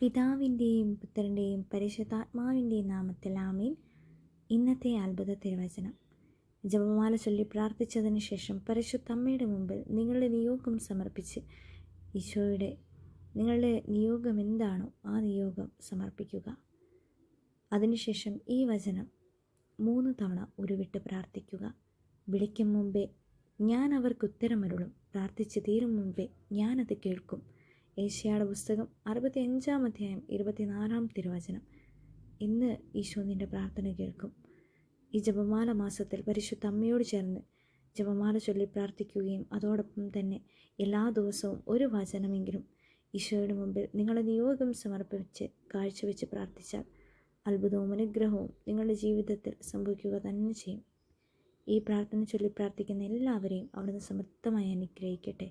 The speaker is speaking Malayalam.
പിതാവിന്റെയും പുത്രന്റെയും പരിശുദ്ധാത്മാവിന്റെയും നാമത്തിൽ ആമീൻ. ഇന്നത്തെ അത്ഭുത തിരുവചനം. ജപമാല ചൊല്ലി പ്രാർത്ഥിച്ചതിന് ശേഷം പരിശുദ്ധമ്മയുടെ മുമ്പിൽ നിങ്ങളുടെ നിയോഗം സമർപ്പിച്ച് ഈശോയുടെ നിങ്ങളുടെ നിയോഗം എന്താണോ ആ നിയോഗം സമർപ്പിക്കുക. അതിനുശേഷം ഈ വചനം മൂന്ന് തവണ ഉരുവിട്ട് പ്രാർത്ഥിക്കുക. വിളിക്കും മുമ്പേ ഞാൻ അവർക്ക് ഉത്തരമരുളും. പ്രാർത്ഥിച്ച് തീരും മുമ്പേ ഞാനത് കേൾക്കും. ഏഷ്യായുടെ പുസ്തകം അറുപത്തി അഞ്ചാം അധ്യായം ഇരുപത്തിനാലാം തിരുവചനം. ഇന്ന് ഈശോ നിന്റെ പ്രാർത്ഥന കേൾക്കും. ഈ ജപമാല മാസത്തിൽ പരിശുദ്ധ അമ്മയോട് ചേർന്ന് ജപമാല ചൊല്ലി പ്രാർത്ഥിക്കുകയും അതോടൊപ്പം തന്നെ എല്ലാ ദിവസവും ഒരു വചനമെങ്കിലും ഈശോയുടെ മുമ്പിൽ നിങ്ങളുടെ നിയോഗം സമർപ്പിച്ച് കാഴ്ചവെച്ച് പ്രാർത്ഥിച്ചാൽ അത്ഭുതവും അനുഗ്രഹവും നിങ്ങളുടെ ജീവിതത്തിൽ സംഭവിക്കുക തന്നെ ചെയ്യും. ഈ പ്രാർത്ഥന ചൊല്ലി പ്രാർത്ഥിക്കുന്ന എല്ലാവരെയും അവിടുന്ന് സമൃദ്ധമായി അനുഗ്രഹിക്കട്ടെ.